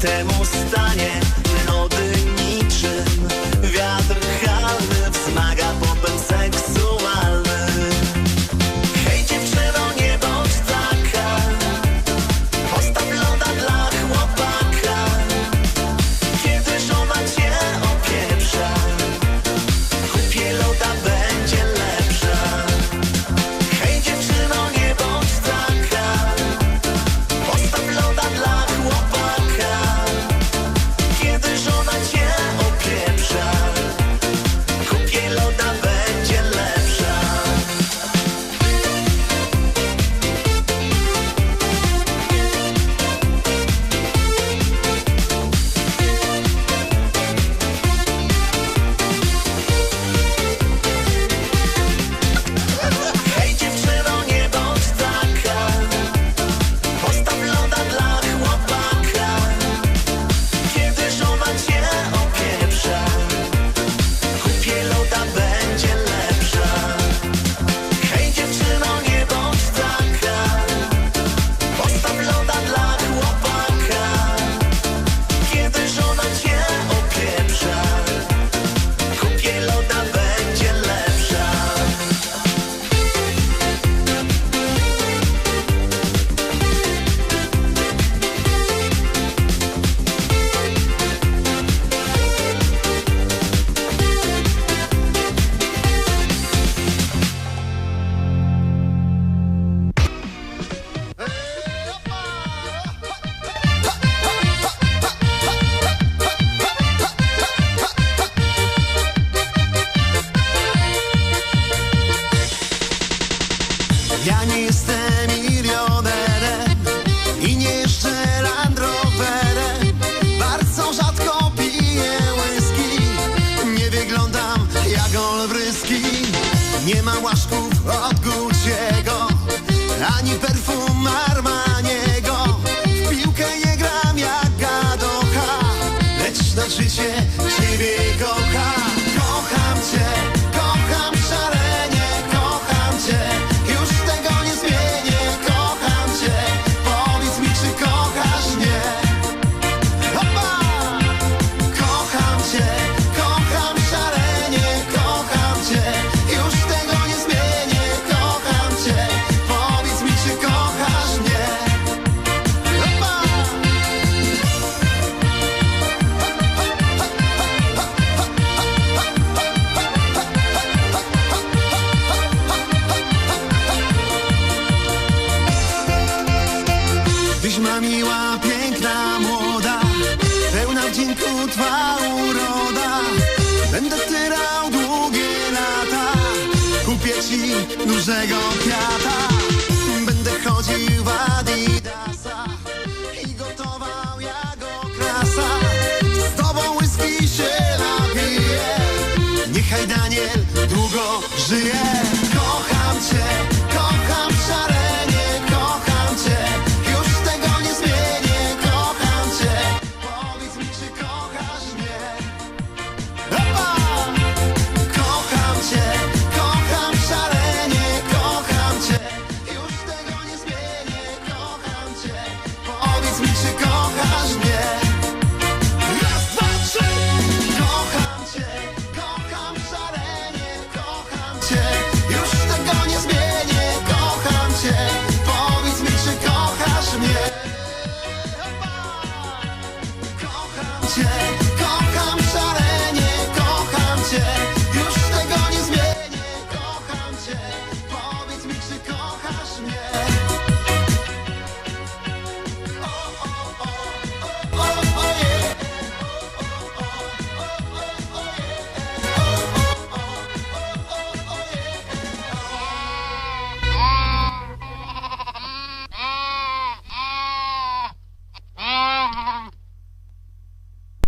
T'es moi. Karol Wryski. Nie ma łaszków od Gucci'ego Ani perfum dzięku twa uroda. Będę tyrał długie lata. Kupię ci dużego kwiata. Będę chodził w Adidasa I gotował jak okrasa. Z tobą whisky się napiję Niechaj Daniel długo żyje.